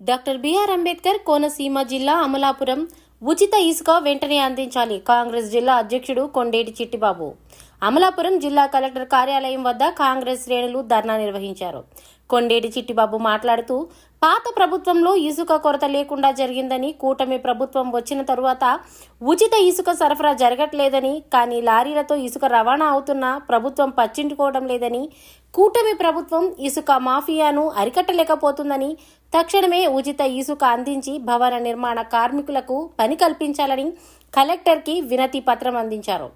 Doctor B R Ambedkar Konaseema జిల్లా అమలాపురం ఉచిత ఇసుక వెంటనే అందించాలి. కాంగ్రెస్ జిల్లా అధ్యక్షుడు కొండేటి చిట్టిబాబు. అమలాపురం జిల్లా కలెక్టర్ కార్యాలయం వద్ద కాంగ్రెస్ శ్రేణులు ధర్నా నిర్వహించారు. కొండేటి చిట్టిబాబు మాట్లాడుతూ పాత ప్రభుత్వంలో ఇసుక కొరత లేకుండా జరిగిందని కూటమి ప్రభుత్వం వచ్చిన తరువాత ఉచిత ఇసుక సరఫరా జరగట్లేదని కానీ లారీలతో ఇసుక రవాణా అవుతున్నా ప్రభుత్వం పట్టించుకోవడం లేదని కూటమి ప్రభుత్వం ఇసుక మాఫియాను అరికట్టలేకపోతుందని తక్షణమే ఉచిత ఇసుక అందించి భవన నిర్మాణ కార్మికులకు పని కల్పించాలని కలెక్టర్కి వినతి పత్రం అందించారు.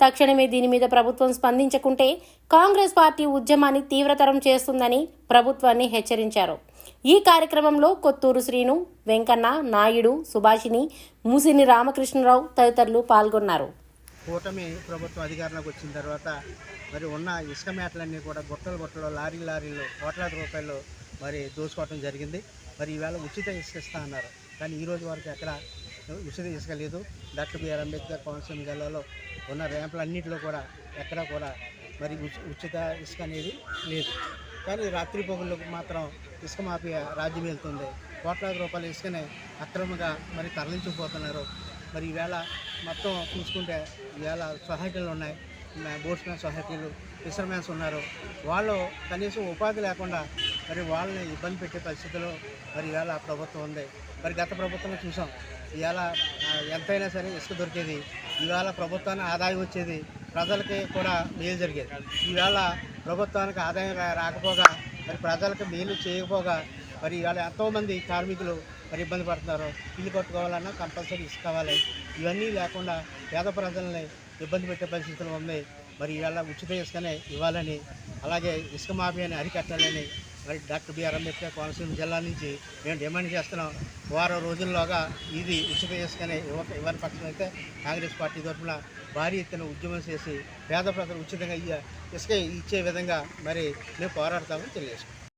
తక్షణమే దీని మీద ప్రభుత్వం స్పందించకుంటే కాంగ్రెస్ పార్టీ ఉద్యమాన్ని తీవ్రతరం చేస్తుందని ప్రభుత్వాన్ని హెచ్చరించారు. ఈ కార్యక్రమంలో కొత్తూరు శ్రీను వెంకన్న నాయుడు సుభాషిని ముసిని రామకృష్ణరావు తదితరులు పాల్గొన్నారు. కూటమి ప్రభుత్వం అధికారంలోకి వచ్చిన తర్వాత మరి ఉన్న ఇసుక మేటలన్నీ కూడా గుట్టలు గుట్టలు లారీ లారీలు కోట్లాది రూపాయలు మరి దోసుకోవటం జరిగింది. మరి ఈవేళ ఉచిత ఇసుక ఇస్తా అన్నారు. కానీ ఈరోజు వరకు ఎక్కడ ఉచిత ఇసుక లేదు. డాక్టర్ బిఆర్ అంబేద్కర్ కోనసీమ జిల్లాలో ఉన్న ర్యాంపులన్నింటిలో కూడా ఎక్కడ కూడా మరి ఉచి- ఉచిత ఇసుక అనేది లేదు. కానీ రాత్రి పొగుళ్ళకు మాత్రం ఇసుక మాఫియా రాజ్యం వెళ్తుంది. కోట్లాది రూపాయల ఇసుకనే అక్రమంగా మరి తరలించిపోతున్నారు మరి ఈవేళ మొత్తం చూసుకుంటే ఈవేళ సొసైటీలు ఉన్నాయి. బోట్స్మెన్ సొసైటీలు ఫిషర్మెన్స్ ఉన్నారు. వాళ్ళు కనీసం ఉపాధి లేకుండా మరి వాళ్ళని ఇబ్బంది పెట్టే పరిస్థితిలో మరి ఈవేళ ప్రభుత్వం ఉంది. మరి గత ప్రభుత్వంలో చూసాం ఇవాళ ఎంతైనా సరే ఇసుక దొరికేది. ఇవాళ ప్రభుత్వానికి ఆదాయం వచ్చేది ప్రజలకి కూడా మేలు జరిగేది. ఈవేళ ప్రభుత్వానికి ఆదాయం రాకపోగా మరి ప్రజలకు మేలు చేయకపోగా మరి ఇవాళ ఎంతోమంది కార్మికులు మరి ఇబ్బంది పడుతున్నారు. ఇల్లు కట్టుకోవాలన్నా కంపల్సరీ ఇసుక కావాలి. ఇవన్నీ లేకుండా పేద ప్రజల్ని ఇబ్బంది పెట్టే పరిస్థితులు ఉంది. మరి ఇవాళ ఉచిత ఇసుకనే ఇవ్వాలని అలాగే ఇసుక మాఫియాని అరికట్టాలని మరి డాక్టర్ బిఆర్ అంబేద్కర్ కోనసీమ జిల్లా నుంచి మేము డిమాండ్ చేస్తున్నాం. వారం రోజుల్లోగా ఇది ఉచిత ఇసుకనే ఇవ్వ ఇవ్వని పక్షం అయితే కాంగ్రెస్ పార్టీ తరఫున భారీ ఎత్తున ఉద్యమం చేసి పేద ప్రజలు ఉచితంగా ఇయ్య- ఇసుక ఇచ్చే విధంగా మరి మేము పోరాడతామని తెలియజేసుకుంటాం